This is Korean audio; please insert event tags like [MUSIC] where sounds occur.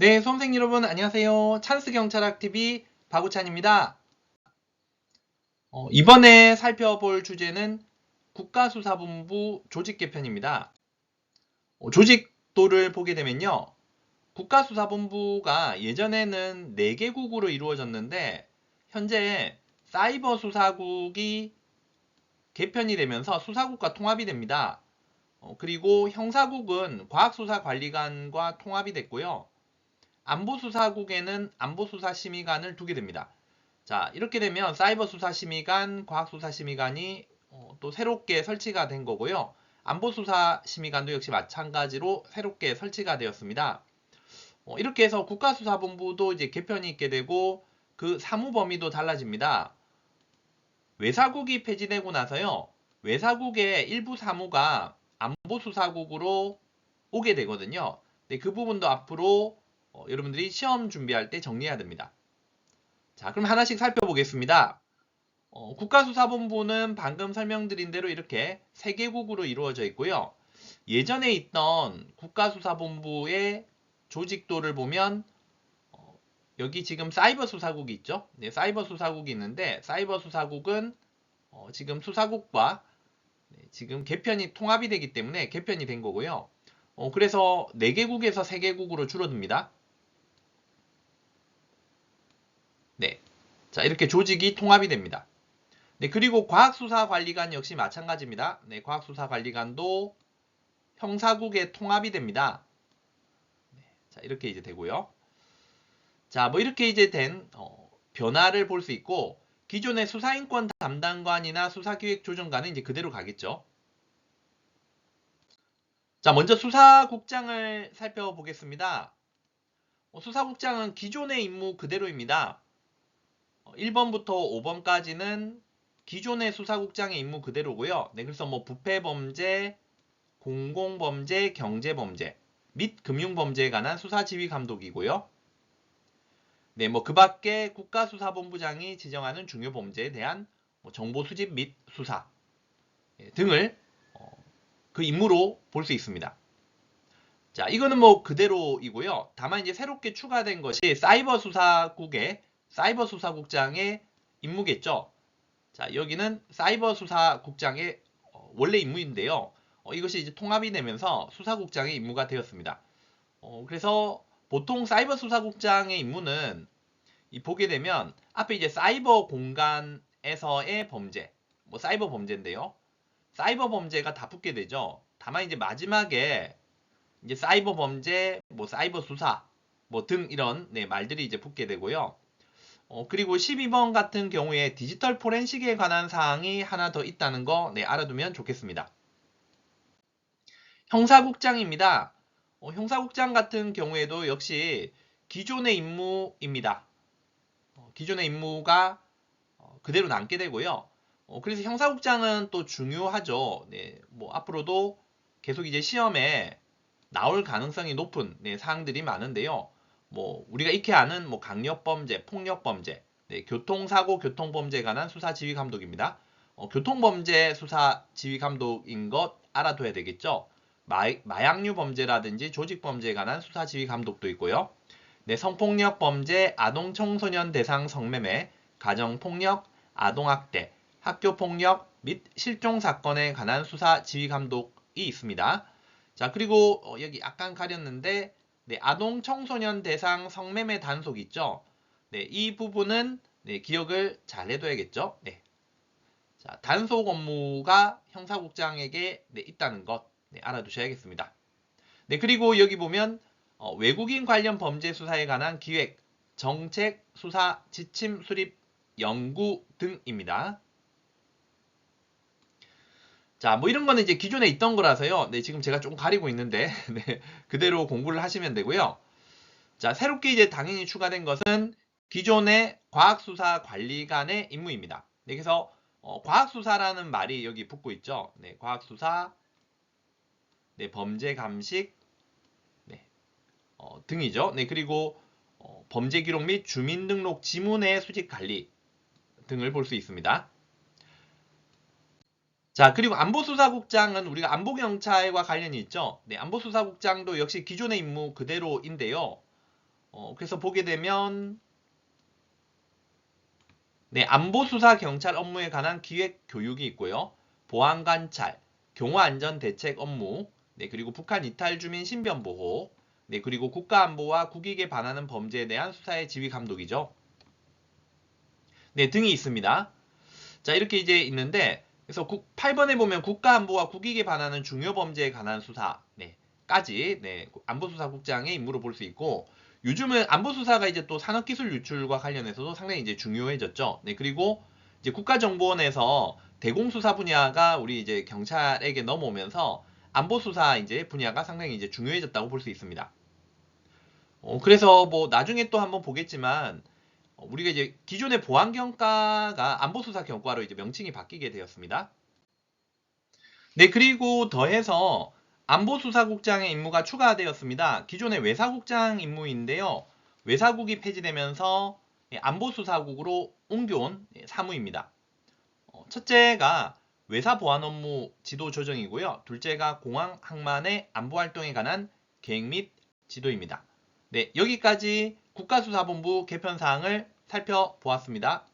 네, 수험생 여러분 안녕하세요. 찬스경찰학TV 박우찬입니다. 어, 이번에 살펴볼 주제는 국가수사본부 조직개편입니다. 어, 조직도를 보게 되면요. 국가수사본부가 예전에는 4개국으로 이루어졌는데 현재 사이버수사국이 개편이 되면서 수사국과 통합이 됩니다. 어, 그리고 형사국은 과학수사관리관과 통합이 됐고요. 안보수사국에는 안보수사심의관을 두게 됩니다. 자, 이렇게 되면 사이버수사심의관, 과학수사심의관이 어, 또 새롭게 설치가 된 거고요. 안보수사심의관도 역시 마찬가지로 새롭게 설치가 되었습니다. 어, 이렇게 해서 국가수사본부도 이제 개편이 있게 되고 그 사무 범위도 달라집니다. 외사국이 폐지되고 나서요. 외사국의 일부 사무가 안보수사국으로 오게 되거든요. 네, 그 부분도 앞으로 어, 여러분들이 시험 준비할 때 정리해야 됩니다. 자, 그럼 하나씩 살펴보겠습니다. 어, 국가수사본부는 방금 설명드린 대로 이렇게 세 개국으로 이루어져 있고요. 예전에 있던 국가수사본부의 조직도를 보면 어, 여기 지금 사이버수사국이 있죠. 네, 사이버수사국이 있는데 사이버수사국은 어, 지금 수사국과 네, 지금 개편이 통합이 되기 때문에 개편이 된 거고요. 어, 그래서 4개국에서 3개국으로 줄어듭니다. 네. 자, 이렇게 조직이 통합이 됩니다. 네, 그리고 과학수사관리관 역시 마찬가지입니다. 네, 과학수사관리관도 형사국의 통합이 됩니다. 네, 자, 이렇게 이제 되고요. 자, 뭐 이렇게 이제 된 어, 변화를 볼 수 있고 기존의 수사인권 담당관이나 수사기획조정관은 이제 그대로 가겠죠. 자, 먼저 수사국장을 살펴보겠습니다. 어, 수사국장은 기존의 임무 그대로입니다. 1번부터 어, 5번까지는 기존의 수사국장의 임무 그대로고요. 네, 그래서 뭐 부패범죄, 공공범죄, 경제범죄 및 금융범죄에 관한 수사지휘 감독이고요. 네, 뭐 그 밖에 국가수사본부장이 지정하는 중요 범죄에 대한 뭐 정보 수집 및 수사 예, 등을 어, 그 임무로 볼 수 있습니다. 자, 이거는 뭐 그대로이고요. 다만 이제 새롭게 추가된 것이 사이버 수사국의 사이버 수사국장의 임무겠죠. 자, 여기는 사이버 수사국장의 어, 원래 임무인데요. 어, 이것이 이제 통합이 되면서 수사국장의 임무가 되었습니다. 어, 그래서 보통 사이버 수사국장의 임무는 이 보게 되면 앞에 이제 사이버 공간에서의 범죄, 뭐 사이버 범죄인데요. 사이버 범죄가 다 붙게 되죠. 다만 이제 마지막에 이제 사이버 범죄, 뭐 사이버 수사, 뭐 등 이런 네, 말들이 이제 붙게 되고요. 어, 그리고 12번 같은 경우에 디지털 포렌식에 관한 사항이 하나 더 있다는 거 네, 알아두면 좋겠습니다. 형사국장입니다. 어, 형사국장 같은 경우에도 역시 기존의 임무입니다. 어, 기존의 임무가 어, 그대로 남게 되고요. 어, 그래서 형사국장은 또 중요하죠. 네, 뭐 앞으로도 계속 이제 시험에 나올 가능성이 높은 네, 사항들이 많은데요. 뭐 우리가 익히 아는 뭐 강력범죄, 폭력범죄, 네, 교통사고, 교통범죄에 관한 수사지휘감독입니다. 어, 교통범죄 수사지휘감독인 것 알아둬야 되겠죠. 마, 마약류 범죄라든지 조직범죄에 관한 수사지휘감독도 있고요. 네, 성폭력 범죄, 아동 청소년 대상 성매매, 가정폭력, 아동학대, 학교폭력 및 실종 사건에 관한 수사 지휘 감독이 있습니다. 자, 그리고 어, 여기 약간 가렸는데 네, 아동 청소년 대상 성매매 단속 있죠? 네, 이 부분은 네, 기억을 잘 해둬야겠죠? 네. 자, 단속 업무가 형사국장에게 네, 있다는 것 네, 알아두셔야겠습니다. 네, 그리고 여기 보면 어, 외국인 관련 범죄 수사에 관한 기획, 정책, 수사, 지침, 수립, 연구 등입니다. 자, 뭐 이런 거는 이제 기존에 있던 거라서요. 네, 지금 제가 좀 가리고 있는데, [LAUGHS] 네, 그대로 공부를 하시면 되고요. 자, 새롭게 이제 당연히 추가된 것은 기존의 과학수사 관리관의 임무입니다. 네, 그래서 어, 과학수사라는 말이 여기 붙고 있죠. 네, 과학수사, 네, 범죄 감식, 네, 어, 등이죠. 네, 그리고 어, 범죄 기록 및 주민등록 지문의 수집 관리 등을 볼 수 있습니다. 자, 그리고 안보수사국장은 우리가 안보경찰과 관련이 있죠. 네, 안보수사국장도 역시 기존의 임무 그대로인데요. 어, 그래서 보게 되면 네, 안보수사 경찰 업무에 관한 기획 교육이 있고요. 보안 관찰, 경호 안전 대책 업무, 네, 그리고 북한 이탈 주민 신변 보호, 네, 그리고 국가 안보와 국익에 반하는 범죄에 대한 수사의 지휘 감독이죠. 네, 등이 있습니다. 자, 이렇게 이제 있는데 그래서 8번에 보면 국가 안보와 국익에 반하는 중요 범죄에 관한 수사, 네, 까지 네, 안보수사국장의 임무로 볼 수 있고 요즘은 안보수사가 이제 또 산업기술 유출과 관련해서도 상당히 이제 중요해졌죠. 네, 그리고 이제 국가정보원에서 대공수사 분야가 우리 이제 경찰에게 넘어오면서 안보수사 이제 분야가 상당히 이제 중요해졌다고 볼 수 있습니다. 어, 그래서 뭐 나중에 또 한번 보겠지만 어, 우리가 이제 기존의 보안경과가 안보수사 경과로 이제 명칭이 바뀌게 되었습니다. 네, 그리고 더해서 안보수사국장의 임무가 추가되었습니다. 기존의 외사국장 임무인데요. 외사국이 폐지되면서 예, 안보수사국으로 옮겨온 예, 사무입니다. 어, 첫째가 외사보안 업무 지도 조정이고요. 둘째가 공항 항만의 안보활동에 관한 계획 및 지도입니다. 네, 여기까지 국가수사본부 개편 사항을 살펴보았습니다.